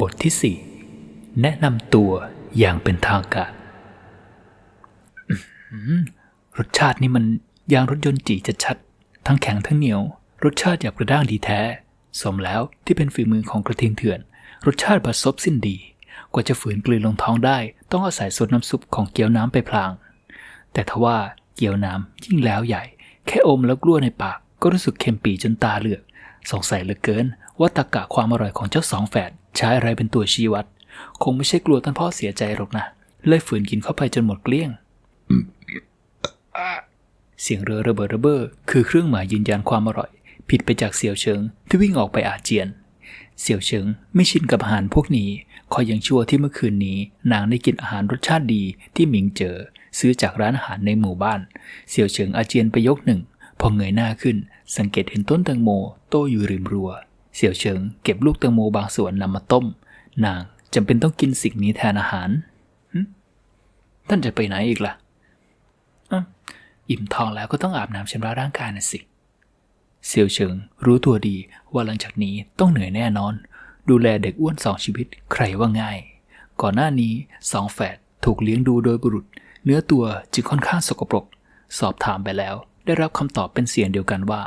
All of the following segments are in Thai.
บทที่ 4 แนะนำตัวอย่างเป็นทางการรสชาตินี่มันยางรถยนต์จีจะชัด ทั้งแข็งทั้งเหนียว รสชาติหยาบกระด้างดีแท้ สมแล้วที่เป็นฝีมือของกระทิงเถื่อน รสชาติบัดซบสิ้นดี กว่าจะฝืนกลืนลงท้องได้ ต้องอาศัยซดน้ำซุปของเกี๊ยวน้ำไปพลาง แต่ทว่าเกี๊ยวน้ำยิ่งแล้วใหญ่ แค่อมแล้วกลั้วในปาก ก็รู้สึกเค็มปีจนตาเหลือก สงสัยเหลือเกิน ว่าตะกะความอร่อยของเจ้าสองแฝดใช้อะไรเป็นตัวชี้วัด คงไม่ใช่กลัวท่านพ่อเสียใจหรอกนะ เลยฝืนกินเข้าไปจนหมดเกลี้ยง เสียงเรือระเบิดระเบ้อคือเครื่องหมายยืนยันความอร่อย ผิดไปจากเสี่ยวเฉิงที่วิ่งออกไปอาเจียน เสี่ยวเฉิงไม่ชินกับอาหารพวกนี้คอยยังชั่วที่เมื่อคืนนี้ นางได้กินอาหารรสชาติดีที่หมิงเจอ ซื้อจากร้านอาหารในหมู่บ้าน เสี่ยวเฉิงอาเจียนไปยกหนึ่ง พอเงยหน้าขึ้น สังเกตเห็นต้นแตงโมโตอยู่ริมรั้ว เสี่ยวเฉิงเก็บลูกแตงโมบางส่วนนำมาต้ม นางจำเป็นต้องกินสิ่งนี้แทนอาหาร ท่านจะไปไหนอีกล่ะอิ่มท้องแล้วก็ต้องอาบน้ำชำระร่างกายน่ะสิเซียวเฉิงรู้ตัวดีว่าหลังจากนี้ต้องเหนื่อยแน่นอน ดูแลเด็กอ้วนสองชีวิตใครว่าง่าย ก่อนหน้านี้สองแฝดถูกเลี้ยงดูโดยบุรุษ เนื้อตัวจึงค่อนข้างสกปรก สอบถามไปแล้ว ได้รับคำตอบเป็นเสียงเดียวกันว่า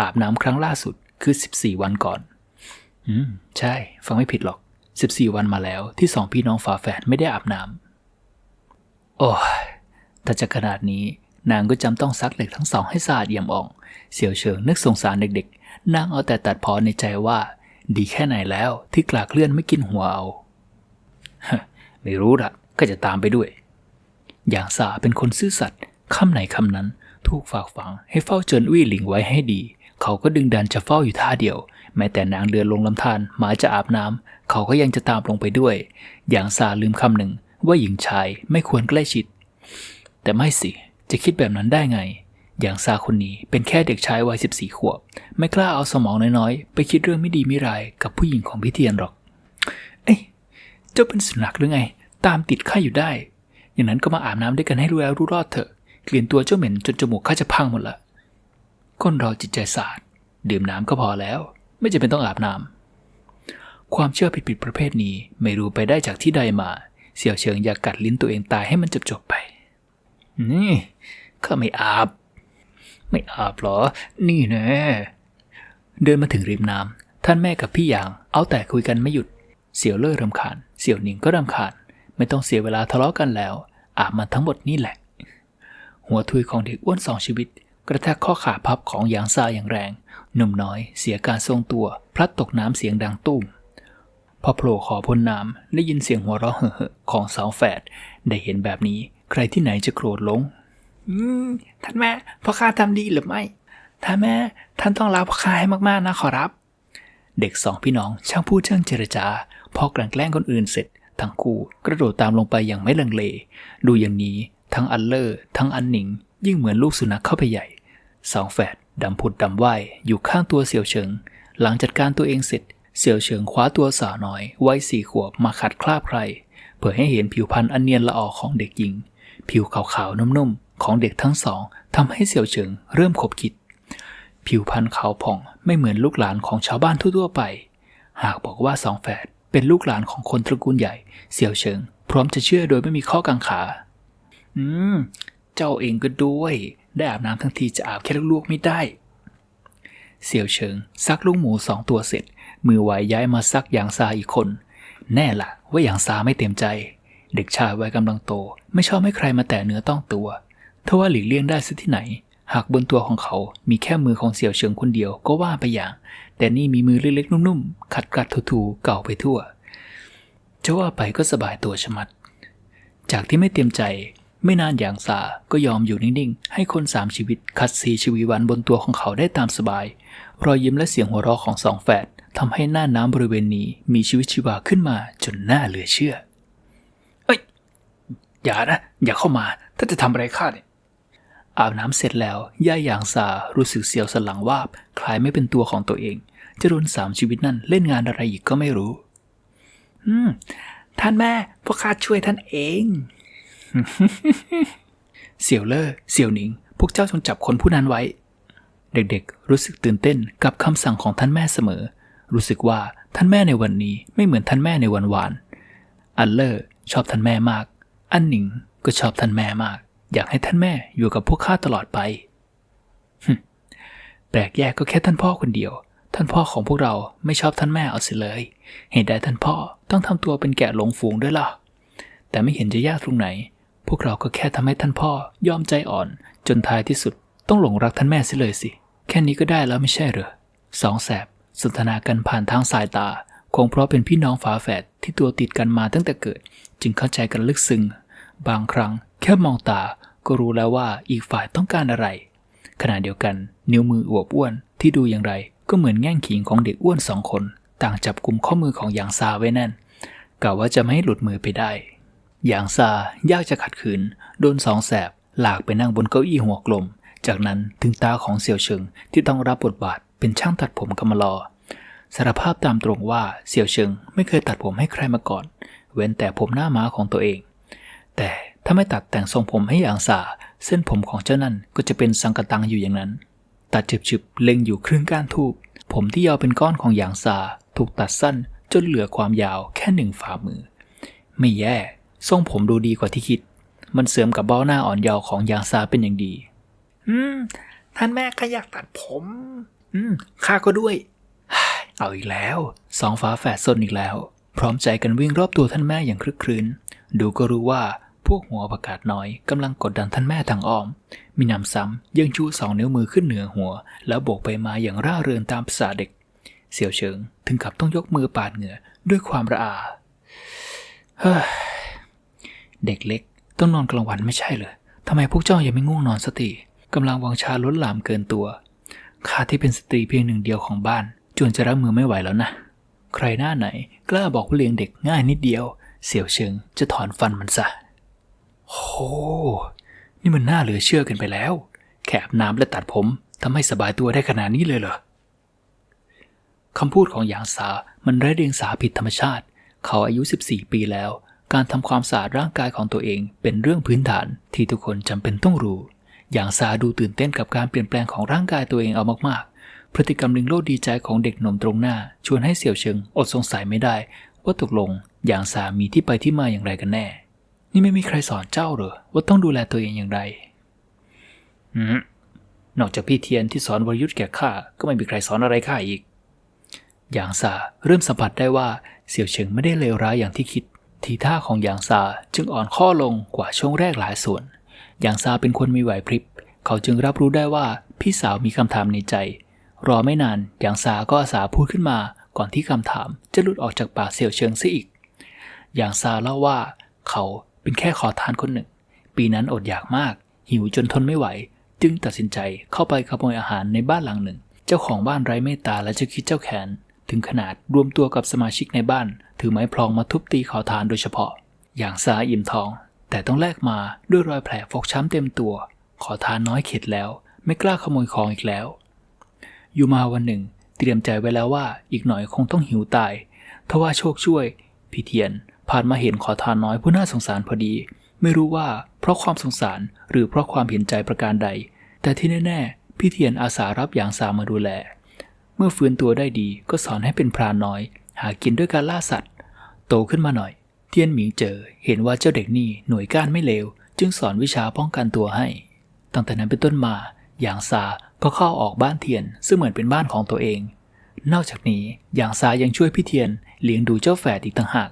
อาบน้ำครั้งล่าสุดคือ 14 วันก่อน อืม ใช่ ฟังไม่ผิดหรอก 14 วันมาแล้วที่สองพี่น้องฝาแฝดไม่ได้อาบน้ำโอ้ยถ้าจะขนาดนี้นางก็จำต้องซักเหล็กทั้งสองให้สะอาดเยี่ยมอ่อง เสียวเฉิงนึกสงสารเด็กๆ นางเอาแต่ตัดพ้อในใจว่า ดีแค่ไหนแล้วที่กลากเลื่อนไม่กินหัวเอา ไม่รู้ละก็จะตามไปด้วย อย่างสาเป็นคนซื่อสัตย์คำไหนคำนั้น ถูกฝากฝังให้เฝ้าเจินวี่หลิงไว้ให้ดี เขาก็ดึงดันจะเฝ้าอยู่ท่าเดียว แม้แต่นางเดินลงลำธารหมาจะอาบน้ำ เขาก็ยังจะตามลงไปด้วย อย่างสาลืมคำหนึ่งว่าหญิงชายไม่ควรใกล้ชิด แต่ไม่สิ จะคิดแบบนั้นได้ไง อย่างซาคนนี้เป็นแค่เด็กชายวัย14 ขวบ ไม่กล้าเอาสมองน้อยๆ ไปคิดเรื่องไม่ดีไม่ร้ายกับผู้หญิงของพี่เทียนหรอก เอ้ย เจ้าเป็นสุนัขหรือไง ตามติดข้าอยู่ได้ อย่างนั้นก็มาอาบน้ำด้วยกันให้รู้แล้วรู้รอดเถอะ กลิ่นตัวเจ้าเหม็นจนจมูกข้าจะพังหมดละ คนเราจิตใจสะอาดดื่มน้ำก็พอแล้ว ไม่จำเป็นต้องอาบน้ำความเชื่อผิดๆประเภทนี้ไม่รู้ไปได้จากที่ใดมา เสี่ยวเฉิงอยากกัดลิ้นตัวเองตายให้มันจบๆไป นี่ข้าไม่อาบ ไม่อาบหรอ นี่แน่เดินมาถึงริมน้ำท่านแม่กับพี่หยาง เอาแต่คุยกันไม่หยุด เสี่ยวเล่อรำคาญ เสี่ยวหนิงก็รำคาญ ไม่ต้องเสียเวลาทะเลาะกันแล้ว อาบมันทั้งหมดนี่แหละ หัวทุยของเด็กอ้วนสองชีวิต กระแทกข้อขาพับของหยางซาอย่างแรง หนุ่มน้อยเสียการทรงตัว พลัดตกน้ำเสียงดังตุ้ม พอโผล่ขอพ้นน้ำได้ยินเสียงหัวเราะเห่อของสาวแฝด ได้เห็นแบบนี้ใครที่ไหนจะโกรธลง อืม ท่านแม่พ่อข้าทำดีหรือไม่ ท่านแม่ ท่านต้องรับพ่อข้าให้มากๆนะขอรับ เด็กสองพี่น้องช่างพูดช่างเจรจา พอกลั่นแกล้งคนอื่นเสร็จทั้งคู่กระโดดตามลงไปอย่างไม่ลังเล ดูอย่างนี้ทั้งอันเลอร์ ทั้งอันหนิง ยิ่งเหมือนลูกสุนัขเข้าไปใหญ่ สองแฝดดำผุดดำว่ายอยู่ข้างตัวเสี่ยวเฉิง หลังจัดการตัวเองเสร็จ เสี่ยวเฉิงคว้าตัวสาวน้อยวัยสี่ขวบมาขัดคลาบใครเพื่อให้เห็นผิวพรรณอันเนียนละออของเด็กหญิง ผิวขาวๆนุ่มๆของเด็กทั้งสองทำให้เสี่ยวเฉิงเริ่มขบคิด ผิวพรรณขาวผ่องไม่เหมือนลูกหลานของชาวบ้านทั่วๆไป หากบอกว่าสองแฝดเป็นลูกหลานของคนตระกูลใหญ่ เสี่ยวเฉิง พร้อมจะเชื่อโดยไม่มีข้อกังขา อืม เจ้าเองก็ด้วย ได้อาบน้ำทั้งทีจะอาบแค่ลูกๆไม่ได้ เสี่ยวเฉิงซักลูกหมูสองตัวเสร็จ มือไหวย้ายมาซักหยางซาอีกคน แน่ละว่าหยางซาไม่เต็มใจ เด็กชายวัยกำลังโต ไม่ชอบให้ใครมาแตะเนื้อต้องตัวทว่าหลีกเลี่ยงได้สักที่ไหน หากบนตัวของเขา มีแค่มือของเสี่ยวเฉิงคนเดียวก็ว่าไปอย่าง แต่นี่มีมือเล็กๆนุ่มๆขัดกัดถูๆเก่าไปทั่วจะว่าไปก็สบายตัวชะมัด จากที่ไม่เต็มใจ ไม่นานอย่างซาก็ยอมอยู่นิ่งๆ ให้คนสามชีวิตคัดซีชีวิวันบนตัวของเขาได้ตามสบาย รอยยิ้มและเสียงหัวเราะของสองแฝดทำให้หน้าน้ำบริเวณนี้มีชีวิตชีวาขึ้นมาจนน่าเหลือเชื่อ เอ้ย อย่านะ อย่าเข้ามา ถ้าจะทำอะไรข้าเนี่ยอาบน้ำเสร็จแล้ว ย่าหยางซารู้สึกเสียวสันหลังวาบ คล้ายไม่เป็นตัวของตัวเองจะโดนสามชีวิตนั่นเล่นงานอะไรอีกก็ไม่รู้ อืม ท่านแม่พวกข้าช่วยท่านเอง เสี่ยวเล่อเสี่ยวหนิง พวกเจ้าจงจับคนผู้นั้นไว้ เด็กๆ รู้สึกตื่นเต้นกับคำสั่งของท่านแม่เสมอ รู้สึกว่าท่านแม่ในวันนี้ไม่เหมือนท่านแม่ในวันวาน อันเลอร์ชอบท่านแม่มาก อันหนิงก็ชอบท่านแม่มาก อยากให้ท่านแม่อยู่กับพวกข้าตลอดไปแปลกแยกก็แค่ท่านพ่อคนเดียว ท่านพ่อของพวกเราไม่ชอบท่านแม่เอาเสียเลย เหตุใดท่านพ่อต้องทำตัวเป็นแกะหลงฝูงด้วยล่ะ แต่ไม่เห็นจะยากตรงไหน พวกเราก็แค่ทำให้ท่านพ่อยอมใจอ่อน จนท้ายที่สุด ต้องหลงรักท่านแม่เสียเลยสิ แค่นี้ก็ได้แล้วไม่ใช่เหรอสองแสบสนทนากันผ่านทางสายตา คงเพราะเป็นพี่น้องฝาแฝดที่ตัวติดกันมาตั้งแต่เกิด จึงเข้าใจกันลึกซึ้งบางครั้งแค่มองตาก็รู้แล้วว่าอีกฝ่ายต้องการอะไร ขณะเดียวกัน นิ้วมืออวบอ้วนที่ดูอย่างไร ก็เหมือนแง่งขิงของเด็กอ้วนสองคน ต่างจับกลุ่มข้อมือของหยางซาไว้แน่นกะว่าจะไม่ให้หลุดมือไปได้ หยางซายากจะขัดขืน โดนสองแสบ หลากไปนั่งบนเก้าอี้หัวกลม จากนั้นถึงตาของเสี่ยวเฉิงที่ต้องรับบทบาทเป็นช่างตัดผมกำมลอสารภาพตามตรงว่าเสี่ยวเฉิงไม่เคยตัดผมให้ใครมาก่อน เว้นแต่ผมหน้าม้าของตัวเอง แต่ถ้าไม่ตัดแต่งทรงผมให้อย่างสา เส้นผมของเจ้านั่นก็จะเป็นสังกตังอยู่อย่างนั้น ตัดฉึบๆเล็งอยู่ครึ่งก้านทูบผมที่ยาวเป็นก้อนของอย่างสา ถูกตัดสั้นจนเหลือความยาวแค่หนึ่งฝ่ามือ ไม่แย่ ทรงผมดูดีกว่าที่คิด มันเสริมกับเบ้าหน้าอ่อนเยาว์ของยางซาเป็นอย่างดี อืม ท่านแม่ก็อยากตัดผม อืม ข้าก็ด้วย เอาอีกแล้ว สองฝาแฝดซนอีกแล้ว พร้อมใจกันวิ่งรอบตัวท่านแม่อย่างคลึกครื้น ดูก็รู้ว่าพวกหัวประกาศน้อยกำลังกดดันท่านแม่ทางอ้อม มีนำซ้ำยังชูสองนิ้วมือขึ้นเหนือหัว แล้วโบกไปมาอย่างร่าเริงตามภาษาเด็ก เสี่ยวเฉิง ถึงกับต้องยกมือปาดเหงื่อด้วยความระอาเฮ้ย เด็กเล็ก ต้องนอนกลางวันไม่ใช่เหรอทำไมพวกเจ้ายังไม่ง่วงนอนสติกำลังวังชาล้นหลามเกินตัวข้าที่เป็นสตรีเพียงหนึ่งเดียวของบ้าน จวนจะรับมือไม่ไหวแล้วนะ ใครหน้าไหน กล้าบอกว่าเลี้ยงเด็กง่ายนิดเดียว เสี่ยวเชิงจะถอนฟันมันซะโอ้นี่มันน่าเหลือเชื่อกันไปแล้ว แคบน้ำและตัดผมทำให้สบายตัวได้ขนาดนี้เลยเหรอคำพูดของหยางซามันไร้เดียงสาผิดธรรมชาติ เขาอายุ 14 ปีแล้ว การทำความสะอาดร่างกายของตัวเองเป็นเรื่องพื้นฐานที่ทุกคนจำเป็นต้องรู้ อย่างซาดูตื่นเต้นกับการเปลี่ยนแปลงของร่างกายตัวเองเอามากๆ พฤติกรรมลิงโลดดีใจของเด็กหนุ่มตรงหน้า ชวนให้เสี่ยวเชิงอดสงสัยไม่ได้ ว่าตกลงอย่างซามีที่ไปที่มาอย่างไรกันแน่ นี่ไม่มีใครสอนเจ้าหรอว่าต้องดูแลตัวเองอย่างไรอืมนอกจากพี่เทียนที่สอนวรยุทธ์แก่ข้าก็ไม่มีใครสอนอะไรข้าอีก อย่างซาเริ่มสัมผัสได้ว่าเสี่ยวเฉิงไม่ได้เลวร้ายอย่างที่คิด ทีท่าของหยางซาจึงอ่อนข้อลงกว่าช่วงแรกหลายส่วน หยางซาเป็นคนมีไหวพริบ เขาจึงรับรู้ได้ว่าพี่สาวมีคำถามในใจ รอไม่นานหยางซาก็อาสาพูดขึ้นมา ก่อนที่คำถามจะหลุดออกจากปากเสี่ยวเฉิงซะอีก หยางซาเล่าว่า เขาเป็นแค่ขอทานคนหนึ่ง ปีนั้นอดอยากมาก หิวจนทนไม่ไหว จึงตัดสินใจเข้าไปขโมยอาหารในบ้านหลังหนึ่ง เจ้าของบ้านไร้เมตตาและจ้าคิดเจ้าแขนถึงขนาดรวมตัวกับสมาชิกในบ้าน ถือไม้พลองมาทุบตีขอทานโดยเฉพาะ อย่างซาอิ่มทอง แต่ต้องแลกมาด้วยรอยแผลฟกช้ำเต็มตัว ขอทานน้อยเข็ดแล้ว ไม่กล้าขโมยของอีกแล้ว อยู่มาวันหนึ่ง เตรียมใจไว้แล้วว่าอีกหน่อยคงต้องหิวตายทว่าโชคช่วยพี่เทียนผ่านมาเห็นขอทานน้อยผู้น่าสงสารพอดี ไม่รู้ว่าเพราะความสงสารหรือเพราะความเห็นใจประการใด แต่ที่แน่ๆพี่เทียนอาสารับอย่างสามาดูแล เมื่อฟื้นตัวได้ดีก็สอนให้เป็นพรานน้อย หากินด้วยการล่าสัตว์ โตขึ้นมาหน่อย เทียนหมิงเจอเห็นว่าเจ้าเด็กนี่หน่วยก้านไม่เลว จึงสอนวิชาป้องกันตัวให้ ตั้งแต่นั้นเป็นต้นมาอย่างซาก็เข้าออกบ้านเทียนซึ่งเหมือนเป็นบ้านของตัวเอง นอกจากนี้อย่างซายังช่วยพี่เทียนเลี้ยงดูเจ้าแฝดอีกต่างหาก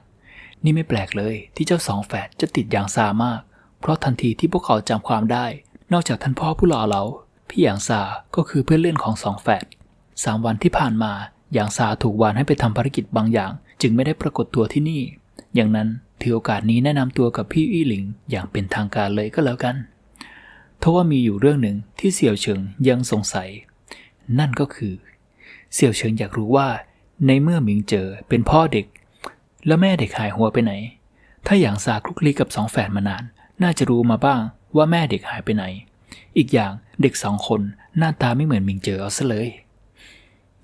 นี่ไม่แปลกเลยที่เจ้าสองแฝดจะติดอย่างซามาก เพราะทันทีที่พวกเขาจำความได้ นอกจากท่านพ่อผู้หล่อเหลาพี่อย่างซาก็คือเพื่อนเล่นของสองแฝดสามวันที่ผ่านมา อย่างซาถูกวานให้ไปทำภารกิจบางอย่าง จึงไม่ได้ปรากฏตัวที่นี่ อย่างนั้นถือโอกาสนี้แนะนำตัวกับพี่อี้หลิงอย่างเป็นทางการเลยก็แล้วกันทว่ามีอยู่เรื่องหนึ่งที่เสี่ยวเฉิงยังสงสัย นั่นก็คือ เสี่ยวเฉิงอยากรู้ว่า ในเมื่อหมิงเจอเป็นพ่อเด็ก แล้วแม่เด็กหายหัวไปไหน ถ้าอย่างซาคลุกคลีกับสองแฝดมานาน น่าจะรู้มาบ้างว่าแม่เด็กหายไปไหน อีกอย่างเด็กสองคนหน้าตาไม่เหมือนหมิงเจอเอาซะเลย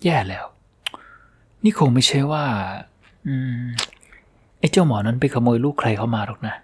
แย่แล้ว นี่คงไม่ใช่ว่า อืมไอ้เจ้าหมอนั้นไปขโมยลูกใครเข้ามาหรอกนะ